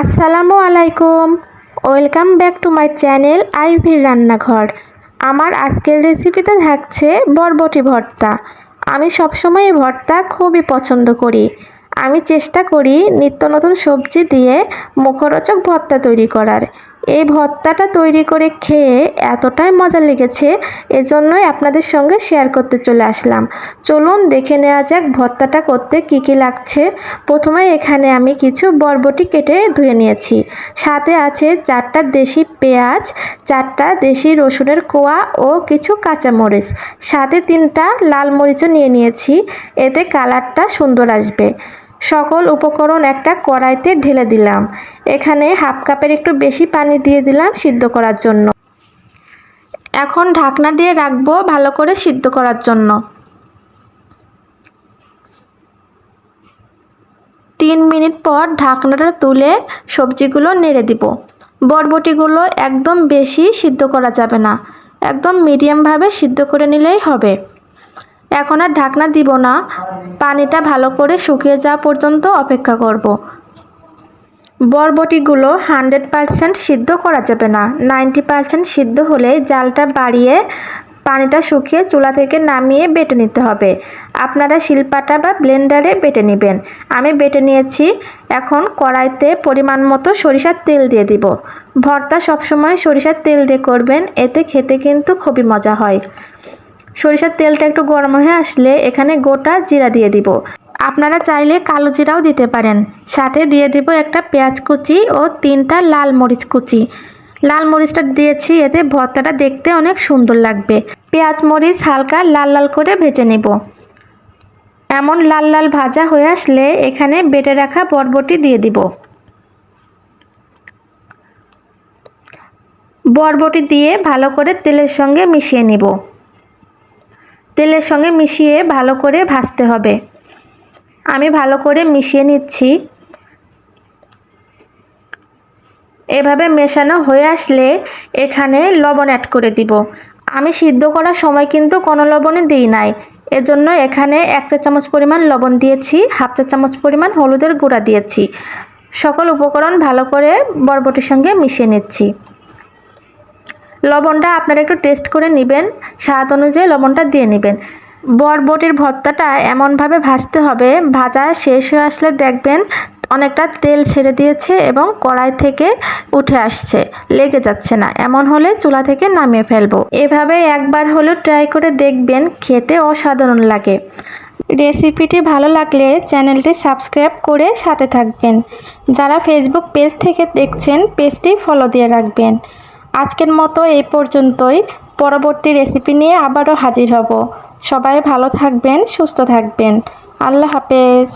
আসসালামু আলাইকুম। Welcome back to my channel আইভির রান্নাঘর। আমার আজকের রেসিপিতে থাকছে বরবটি ভর্তা। আমি সবসময় এই ভর্তা খুবই পছন্দ করি। আমি চেষ্টা করি নিত্য নতুন সবজি দিয়ে মুখরোচক ভর্তা তৈরি করার। এই ভর্তাটা তৈরি করে খেয়ে এতটাই মজা লেগেছে, এজন্যই আপনাদের সঙ্গে শেয়ার করতে চলে আসলাম। চলুন দেখে নেওয়া যাক ভর্তাটা করতে কি কি লাগছে। প্রথমে এখানে আমি কিছু বরবটি কেটে ধুয়ে নিয়েছি। সাথে আছে চারটা দেশি পেঁয়াজ, চারটা দেশি রসুনের কোয়া ও কিছু কাঁচামরিচ। সাথে তিনটা লাল মরিচও নিয়ে নিয়েছি, এতে কালারটা সুন্দর আসবে। সকল উপকরণ একটা কড়াইতে ঢেলে দিলাম। এখানে হাফ কাপের একটু বেশি পানি দিয়ে দিলাম সিদ্ধ করার জন্য। এখন ঢাকনা দিয়ে রাখব ভালো করে সিদ্ধ করার জন্য। তিন মিনিট পর ঢাকনাটা তুলে সবজিগুলো নেড়ে দিব। বরবটিগুলো একদম বেশি সিদ্ধ করা যাবে না। একদম মিডিয়ামভাবে সিদ্ধ করে নিলেই হবে। এখন আর ঢাকনা দিব না। পানিটা ভালো করে শুকিয়ে যাওয়া পর্যন্ত অপেক্ষা করব। বরবটিগুলো হান্ড্রেড পারসেন্ট সিদ্ধ করা যাবে না। নাইনটি পারসেন্ট সিদ্ধ হলে জালটা বাড়িয়ে পানিটা শুকিয়ে চুলা থেকে নামিয়ে বেটে নিতে হবে। আপনারা শিলপাটা বা ব্লেন্ডারে বেটে নেবেন। আমি বেটে নিয়েছি। এখন কড়াইতে পরিমাণ মতো সরিষার তেল দিয়ে দিব। ভর্তা সবসময় সরিষার তেল দিয়ে করবেন। এতে খেতে কিন্তু খুবই মজা হয়। সরিষার তেলটা একটু গরম হয়ে আসলে এখানে গোটা জিরা দিয়ে দিব। আপনারা চাইলে কালো জিরাও দিতে পারেন। সাথে দিয়ে দিব একটা পেঁয়াজ কুচি ও তিনটা লাল মরিচ কুচি। লাল মরিচটা দিয়েছি, এতে ভর্তাটা দেখতে অনেক সুন্দর লাগবে। পেঁয়াজ মরিচ হালকা লাল লাল করে ভেজে নেব। এমন লাল লাল ভাজা হয়ে আসলে এখানে বেটে রাখা বরবটি দিয়ে দিব। বরবটি দিয়ে ভালো করে তেলের সঙ্গে মিশিয়ে নিব। তেলের সঙ্গে মিশিয়ে ভালো করে ভাজতে হবে। আমি ভালো করে মিশিয়ে নিচ্ছি। এভাবে মেশানো হয়ে আসলে এখানে লবণ অ্যাড করে দিব। আমি সিদ্ধ করার সময় কিন্তু কোনো লবণই দিই নাই। এজন্য এখানে এক চা চামচ পরিমাণ লবণ দিয়েছি, হাফ চা চামচ পরিমাণ হলুদের গুঁড়া দিয়েছি। সকল উপকরণ ভালো করে বরবটির সঙ্গে মিশিয়ে নিচ্ছি। লবণটা আপনারা একটু টেস্ট করে নেবেন, স্বাদ অনুযায়ী লবণটা দিয়ে নেবেন। বরবটির ভর্তাটা এমনভাবে ভাজতে হবে, ভাজা শেষ হয়ে আসলে দেখবেন অনেকটা তেল ছেড়ে দিয়েছে এবং কড়াই থেকে উঠে আসছে, লেগে যাচ্ছে না। এমন হলে চুলা থেকে নামিয়ে ফেলব। এভাবে একবার হলেও ট্রাই করে দেখবেন, খেতে অসাধারণ লাগে। রেসিপিটি ভালো লাগলে চ্যানেলটি সাবস্ক্রাইব করে সাথে থাকবেন। যারা ফেসবুক পেজ থেকে দেখছেন পেজটি ফলো দিয়ে রাখবেন। আজকের মতো এই পর্যন্তই। পরবর্তী রেসিপি নিয়ে আবারও হাজির হব। সবাই ভালো থাকবেন, সুস্থ থাকবেন। আল্লাহ হাফেজ।